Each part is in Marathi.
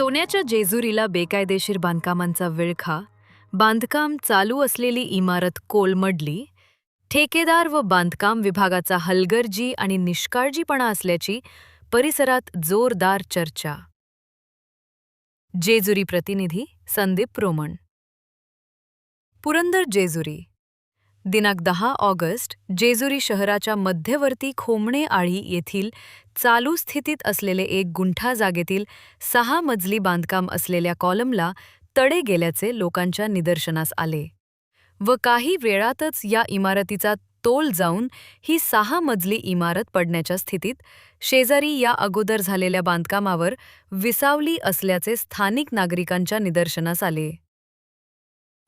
सोन्याच्या जेजुरीला बेकायदेशीर बांधकामांचा विळखा बांधकाम चालू असलेली इमारत कोलमडली ठेकेदार व बांधकाम विभागाचा हलगर्जी आणि निष्काळजीपणा असल्याची परिसरात जोरदार चर्चा. जेजुरी प्रतिनिधी संदीप रोमण. पुरंदर जेजुरी दिनांक दहा ऑगस्ट जेजुरी शहराच्या मध्यवर्ती खोमणे आळी येथील चालू स्थितीत असलेले एक गुंठा जागेतील सहा मजली बांधकाम असलेल्या कॉलमला तडे गेल्याचे लोकांच्या निदर्शनास आले. व काही वेळातच या इमारतीचा तोल जाऊन ही सहा मजली इमारत पडण्याच्या स्थितीत शेजारी या अगोदर झालेल्या बांधकामावर विसावली असल्याचे स्थानिक नागरिकांच्या निदर्शनास आले.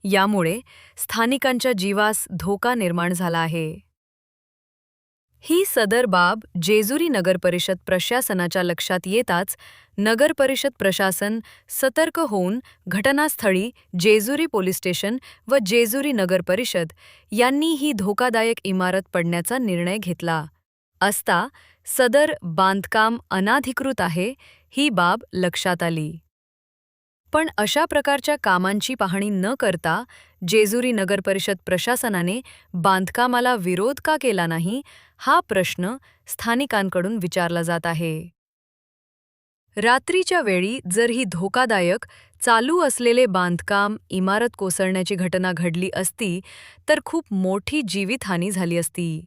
यामुळे स्थानिकांच्या जीवास धोका निर्माण झाला आहे. ही सदर बाब जेजुरी नगरपरिषद प्रशासनाच्या लक्षात येताच नगरपरिषद प्रशासन सतर्क होऊन घटनास्थळी जेजुरी पोलीस स्टेशन व जेजुरी नगरपरिषद यांनी ही धोकादायक इमारत पडण्याचा निर्णय घेतला. असता सदर बांधकाम अनाधिकृत आहे ही बाब लक्षात आली. पण अशा प्रकारच्या कामांची पाहणी न करता जेजुरी नगरपरिषद प्रशासनाने बांधकामाला विरोध का केला नाही हा प्रश्न स्थानिकांकडून विचारला जात आहे. रात्रीच्या वेळी जर ही धोकादायक चालू असलेले बांधकाम इमारत कोसळण्याची घटना घडली असती तर खूप मोठी जीवितहानी झाली असती.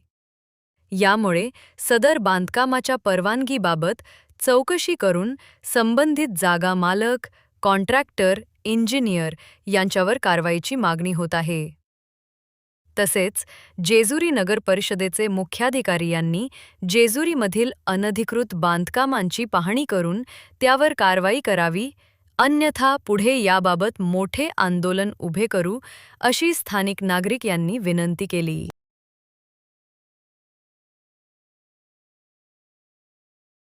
यामुळे सदर बांधकामाच्या परवानगीबाबत चौकशी करून संबंधित जागा मालक कॉन्ट्रॅक्टर इंजिनियर यांच्यावर कारवाईची मागणी होत आहे. तसेच जेजुरी नगर परिषदेचे मुख्याधिकारी यांनी जेजुरीमधील अनधिकृत बांधकामांची पाहणी करून त्यावर कारवाई करावी अन्यथा पुढे याबाबत मोठे आंदोलन उभे करू अशी स्थानिक नागरिक यांनी विनंती केली.